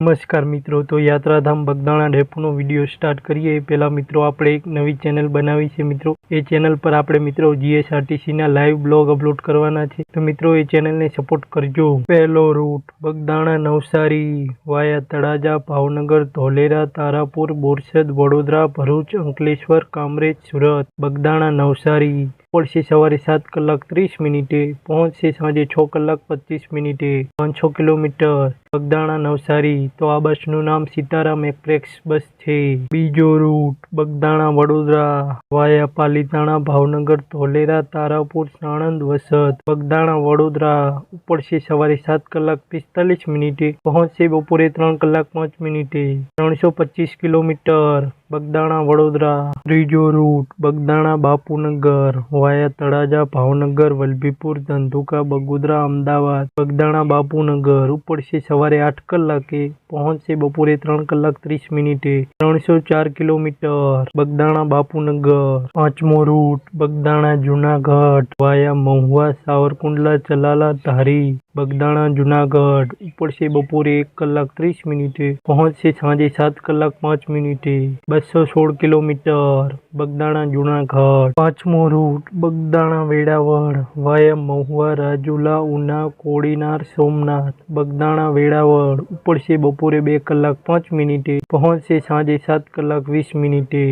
નમસ્કાર મિત્રો, તો યાત્રાધામ બગદાણા ડેપોનો વીડિયો સ્ટાર્ટ કરીએ. એ પહેલાં મિત્રો, આપણે એક નવી ચેનલ બનાવી છે મિત્રો. એ ચેનલ પર આપણે મિત્રો જીએસઆરટીસીના લાઈવ બ્લોગ અપલોડ કરવાના છે. તો મિત્રો, એ ચેનલને સપોર્ટ કરજો. પહેલો રૂટ, બગદાણા, નવસારી, વાયા તળાજા, ભાવનગર, ધોલેરા, તારાપુર, બોરસદ, વડોદરા, ભરૂચ, અંકલેશ્વર, કામરેજ, સુરત. બગદાણા, નવસારી. પડશે સવારે સાત કલાક ત્રીસ મિનિટે, પહોંચશે સાંજે છ કલાક પચીસ મિનિટે. પાંચસો કિલોમીટર. બગદાણા, નવસારી. તો આ બસનું નામ સીતારામ એક્સપ્રેસ બસ છે. બીજો રૂટ, બગદાણા, વડોદરા. વાયા, પાલીતાણા, ભાવનગર, ધોલેરા, તારાપુર, સાણંદ, વસત. બગદાણા, વડોદરા. ઉપડશે સવારે સાત કલાક પિસ્તાલીસ મિનિટે, પહોંચશે બપોરે ત્રણ કલાક પાંચ મિનિટે. ત્રણસો પચીસ કિલોમીટર. બગદાણા, વડોદરા, ત્રીજો રૂટ, બગદાણા, બાપુનગર, વાયા, તળાજા, ભાવનગર, વલભીપુર, ધંધુકા, બગોદરા, અમદાવાદ, બગદાણા, બાપુનગર. ઉપડશે સવારે આઠ કલાકે પહોંચશે બપોરે ત્રણ કલાક ત્રીસ મિનિટે. ત્રણસો ચાર કિલોમીટર. બગદાણા, બાપુનગર. પાંચમો રૂટ, બગદાણા, જુનાગઢ. વાયા, મહુવા, સાવરકુંડલા, ચલાલા, ધારી. બગદાણા, જુનાગઢ. ઉપડશે બપોરે એક કલાક ત્રીસ મિનિટે. પહોંચશે સાંજે સાત કલાક પાંચ મિનિટે. બસો સોળ કિલોમીટર, બગદાણા જુનાગઢ પાંચમો રૂટ, બગદાણા વેળાવળ વાયા મહુવા, રાજુલા, ઉના, કોડીનાર, સોમનાથ, બગદાણા વેળાવળ ઉપડશે બપોરે બે કલાક પાંચ મિનિટે, પહોંચશે સાંજે સાત કલાક વીસ મિનિટે.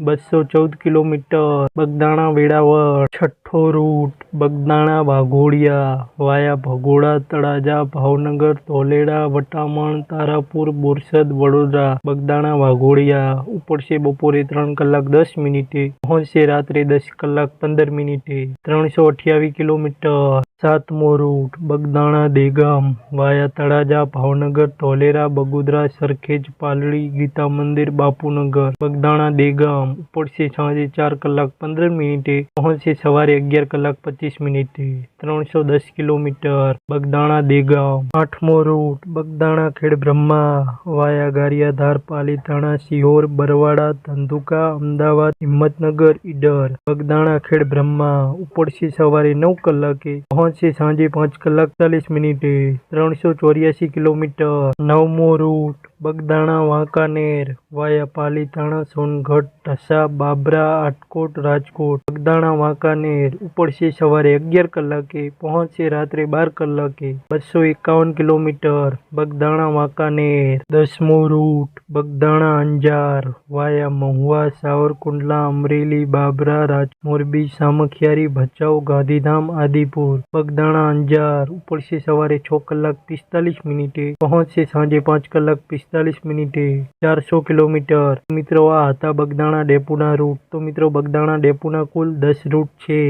બસો ચૌદ કિલોમીટર, બગદાણા વેળાવળ, છઠ્ઠો રૂટ, બગદાણા વાઘોડિયા, વાયા ભગોડા, તળાજા, ભાવનગર, ધોલેડા, વટામણ, તારાપુર, બોરસદ, વડોદરા, બગદાણા વાઘોડિયા. ઉપડશે બપોરે ત્રણ કલાક દસ મિનિટે, પહોંચશે રાત્રે દસ કલાક પંદર મિનિટે. ત્રણસો અઠ્યાવીસ કિલોમીટર સાતમો રૂટ બગદાણા, દેગામ, વાયા તળાજા, ભાવનગર, ધોલેરા, બગોદરા, સરખેજ, પાલડી ગીતા મંદિર બાપુનગર, બગદાણા, દેગામ, ઉપડશે સાંજે ચાર કલાક પંદર મિનિટે, પહોંચશે સવારે અગિયાર કલાક પચીસ મિનિટે. ત્રણસો દસ કિલોમીટર, બગદાણા, દેગામ. આઠમો રૂટ બગદાણા, ખેડ બ્રહ્મા, વાયા ગારિયાધાર, પાલીતાણા સિહોર બરવાડા, ધંધુકા, અમદાવાદ, હિંમતનગર, ઈડર. બગદાણા, ખેડ બ્રહ્મા, ઉપડશે સવારે નવ કલાકે, પહોંચશે સાંજે પાંચ કલાક ચાલીસ મિનિટે ત્રણસો ચોર્યાસી કિલોમીટર. નવમો રૂટ બગદાણા, વાંકાનેર, વાયા, પાલીતાણા, સોનગઢ, ઢસા, બાબરા, આટકોટ, રાજકોટ, બગદાણા, વાંકાનેર ઉપડશે સવારે અગિયાર કલાકે પહોંચશે રાત્રે બાર કલાકે, બસો એકાવન કિલોમીટર, બગદાણા, વાંકાનેર, દસમો રૂટ, બગદાણા, અંજાર, વાયા, મહુવા, સાવરકુંડલા, અમરેલી, બાબરા રાજ મોરબી સામખિયારી, ભચાઉ, ગાંધીધામ, આદિપુર, બગદાણા, અંજાર ઉપડશે સવારે છ કલાક પિસ્તાલીસ મિનિટે પહોંચશે સાંજે પાંચ કલાક પિસ્તાલીસ મિનિટે ચારસો કિલોમીટર. મિત્રો, આ હતા બગદાણા ડેપોના રૂટ તો મિત્રો, બગદાણા ડેપોના કુલ દસ રૂટ છે.